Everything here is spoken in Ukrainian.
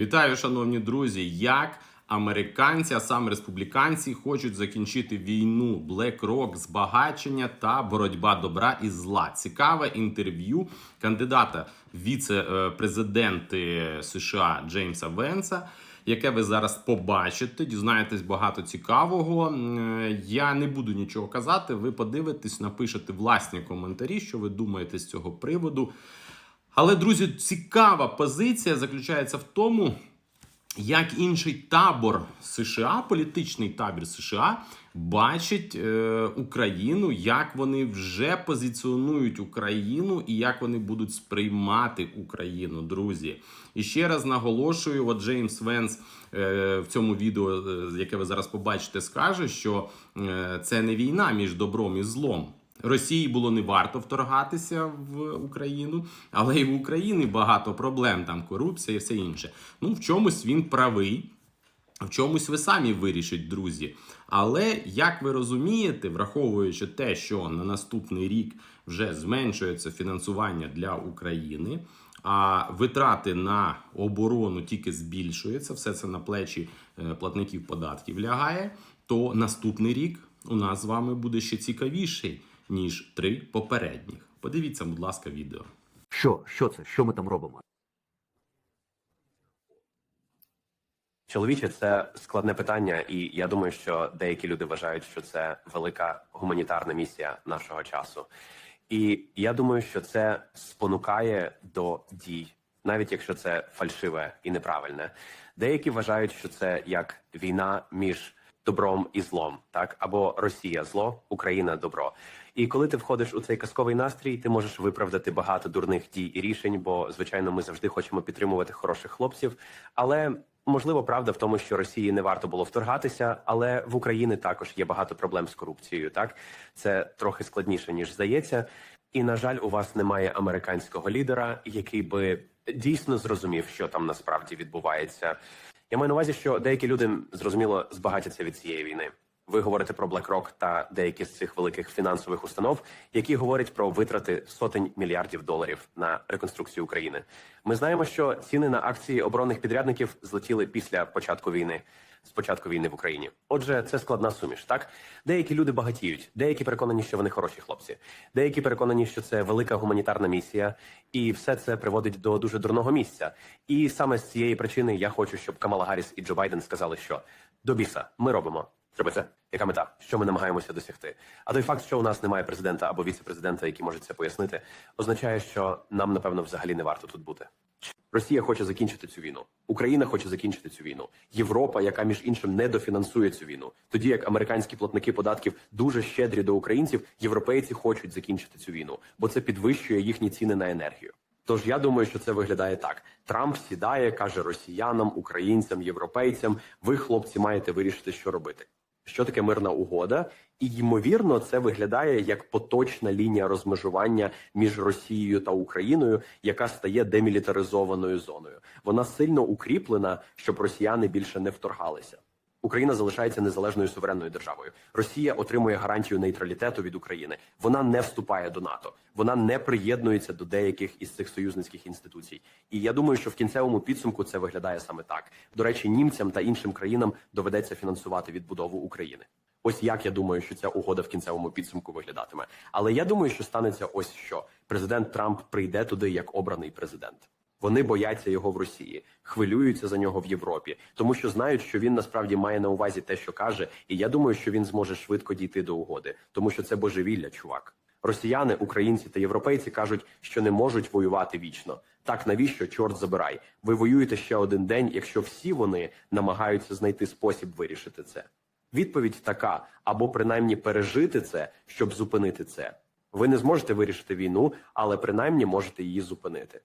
Вітаю, шановні друзі. Як американці, а саме республіканці, хочуть закінчити війну BlackRock, збагачення та боротьба добра і зла. Цікаве інтерв'ю кандидата віце-президенти США Джеймса Венса. Яке ви зараз побачите, дізнаєтесь багато цікавого. Я не буду нічого казати. Ви подивитесь, напишете власні коментарі, що ви думаєте з цього приводу. Але, друзі, цікава позиція заключається в тому, як інший табор США, політичний табір США, бачить е, Україну, як вони вже позиціонують Україну і як вони будуть сприймати Україну, друзі. І ще раз наголошую: от Джеймс Венс е, в цьому відео, е, яке ви зараз побачите, скаже, що е, це не війна між добром і злом. Росії було не варто вторгатися в Україну, але і в Україні багато проблем, там корупція і все інше. Ну, в чомусь він правий, в чомусь ви самі вирішить, друзі. Але як ви розумієте, враховуючи те, що на наступний рік вже зменшується фінансування для України, а витрати на оборону тільки збільшуються, все це на плечі е, платників податків лягає, то наступний рік у нас з вами буде ще цікавіший ніж три попередніх. Подивіться, будь ласка, відео. Що? Що це? Що ми там робимо? Чоловіче, це складне питання, і я думаю, що деякі люди вважають, що це велика гуманітарна місія нашого часу. І я думаю, що це спонукає до дій, навіть якщо це фальшиве і неправильне. Деякі вважають, що це як війна між добром і злом, так або Росія зло, Україна добро. І коли ти входиш у цей казковий настрій, ти можеш виправдати багато дурних дій і рішень, бо звичайно ми завжди хочемо підтримувати хороших хлопців. Але можливо, правда в тому, що Росії не варто було вторгатися, але в Україні також є багато проблем з корупцією. Так це трохи складніше ніж здається. І на жаль, у вас немає американського лідера, який би дійсно зрозумів, що там насправді відбувається. Я маю на увазі, що деякі люди зрозуміло збагатяться від цієї війни. Ви говорите про BlackRock та деякі з цих великих фінансових установ, які говорять про витрати сотень мільярдів доларів на реконструкцію України. Ми знаємо, що ціни на акції оборонних підрядників злетіли після початку війни. З початку війни в Україні, отже, це складна суміш. Так деякі люди багатіють, деякі переконані, що вони хороші хлопці, деякі переконані, що це велика гуманітарна місія, і все це приводить до дуже дурного місця. І саме з цієї причини я хочу, щоб Камала Гарріс і Джо Байден сказали, що до біса ми робимо. Треба це яка мета, що ми намагаємося досягти. А той факт, що у нас немає президента або віце-президента, які можуть це пояснити, означає, що нам напевно взагалі не варто тут бути. Росія хоче закінчити цю війну. Україна хоче закінчити цю війну. Європа, яка між іншим не дофінансує цю війну. Тоді як американські платники податків дуже щедрі до українців, європейці хочуть закінчити цю війну, бо це підвищує їхні ціни на енергію. Тож я думаю, що це виглядає так: Трамп сідає, каже росіянам, українцям, європейцям: ви, хлопці, маєте вирішити, що робити. Що таке мирна угода? І ймовірно, це виглядає як поточна лінія розмежування між Росією та Україною, яка стає демілітаризованою зоною. Вона сильно укріплена, щоб росіяни більше не вторгалися. Україна залишається незалежною суверенною державою. Росія отримує гарантію нейтралітету від України. Вона не вступає до НАТО, вона не приєднується до деяких із цих союзницьких інституцій. І я думаю, що в кінцевому підсумку це виглядає саме так. До речі, німцям та іншим країнам доведеться фінансувати відбудову України. Ось як я думаю, що ця угода в кінцевому підсумку виглядатиме. Але я думаю, що станеться ось що президент Трамп прийде туди як обраний президент. Вони бояться його в Росії, хвилюються за нього в Європі, тому що знають, що він насправді має на увазі те, що каже, і я думаю, що він зможе швидко дійти до угоди, тому що це божевілля, чувак. Росіяни, українці та європейці кажуть, що не можуть воювати вічно. Так навіщо чорт забирай? Ви воюєте ще один день, якщо всі вони намагаються знайти спосіб вирішити це. Відповідь така: або принаймні пережити це, щоб зупинити це. Ви не зможете вирішити війну, але принаймні можете її зупинити.